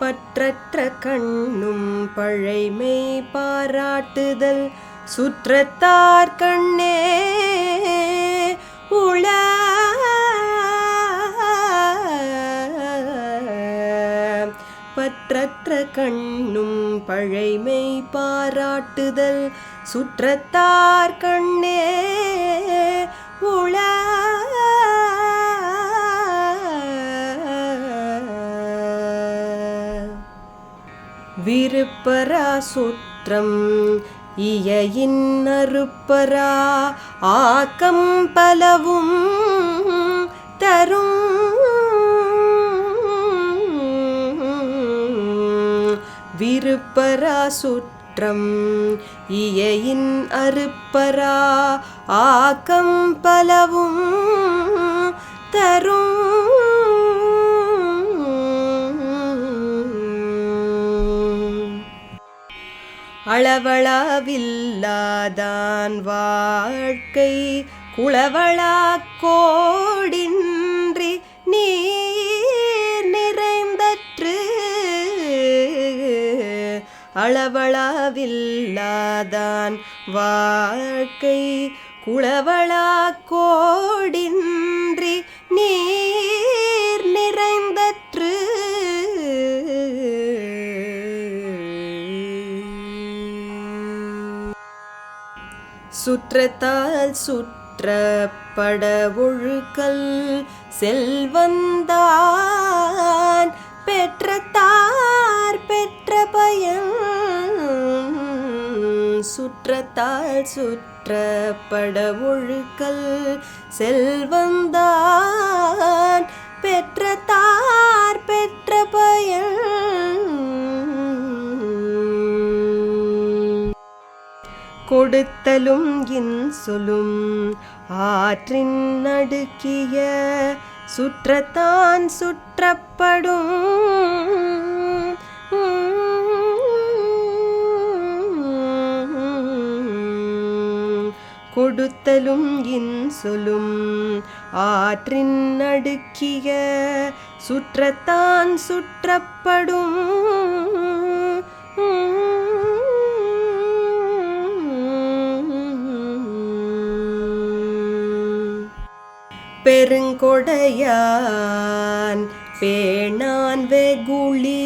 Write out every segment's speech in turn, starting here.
பற்றற்ற கண்ணும் பழைமை பாராட்டுதல். சுற்றத்தார் கண்ணே உள. பற்றற்ற கண்ணும் பழைமை பாராட்டுதல். சுற்றத்தார் கண்ணே உள. விருப்பரா சுற்றம் இயையின் அறுப்பரா ஆக்கம் பலவும் தரும். விருப்பரா சுற்றம் இயையின் அறுப்பரா ஆக்கம் பலவும் தரும். அளவளாவில்லாதான் வாழ்க்கை குளவளா கோடின்றி நீர் நிறைந்தற்று. அளவளாவில்லாதான் வாழ்க்கை குளவளா கோடின்றி நீர் சுற்றத்தால் சுற்றப்பட ஒழுக்கல் செல்வந்தான். பெற்றத்தார் பெற்ற பயன் சுற்றத்தால் சுற்றப்பட ஒழுக்கல் செல்வந்தான். பெற்றத்தார் பெற்ற பயன் கொடுத்தலும் இன்சொலும் ஆற்றின் நடுக்கிய சுற்றத்தான் சுற்றப்படும். கொடுத்தலும் இன்சொலும் ஆற்றின் நடுக்கிய சுற்றத்தான் சுற்றப்படும். பெருங்கொடையான் பேணான் வெகுளி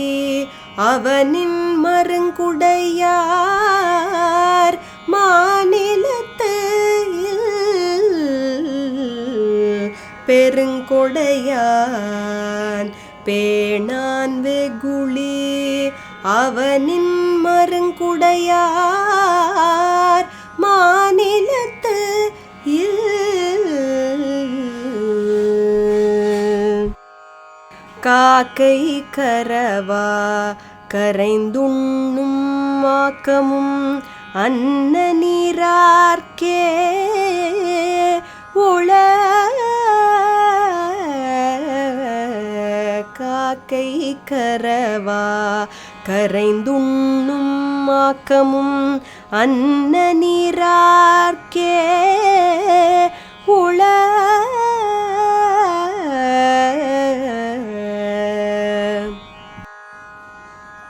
அவனின் மருங்குடையார் மாநிலத்து பெருங்கொடையான் பேணான் வெகுளி அவனின் மருங்குடையார் மாநிலத்து காக்கை கரவா கரைந்துண்ணும் மாக்கமும் அன்ன நீரார்க்கே உள காக்கை கரவா கரைந்துண்ணும் மாக்கமும் அன்ன நீரார்க்கே உள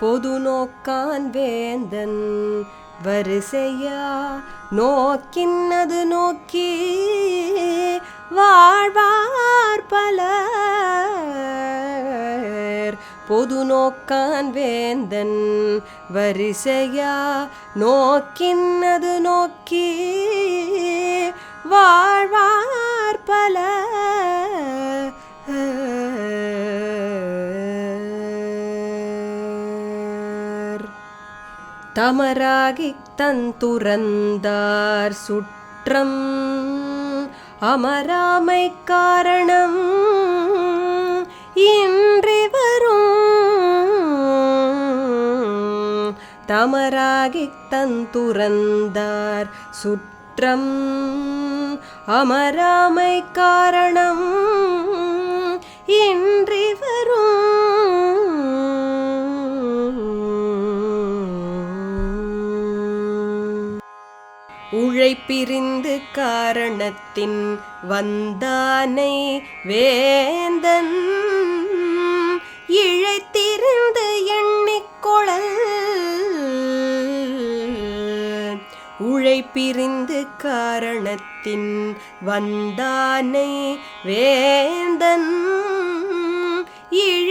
பொது நோக்கான் வேந்தன் வரிசையா நோக்கின்னது நோக்கி வாழ்வார் பலர். பொது நோக்கான் வேந்தன் வரிசையா நோக்கின்னது நோக்கி வாழ்வார் பலர். தமராகித் தந்துறந்தார் சுற்றம். அமராமை காரணம் இன்றி வரும் தமராகித் தந்துறந்தார் சுற்றம். அமராமை காரணம் இன்றி வரும் உழைப்பிரிந்து காரணத்தின் வந்தானை வேந்தன். இழைத்திருந்து எண்ணிக்கொழல் உழைப்பிரிந்து காரணத்தின் வந்தானை வேந்தன். இழ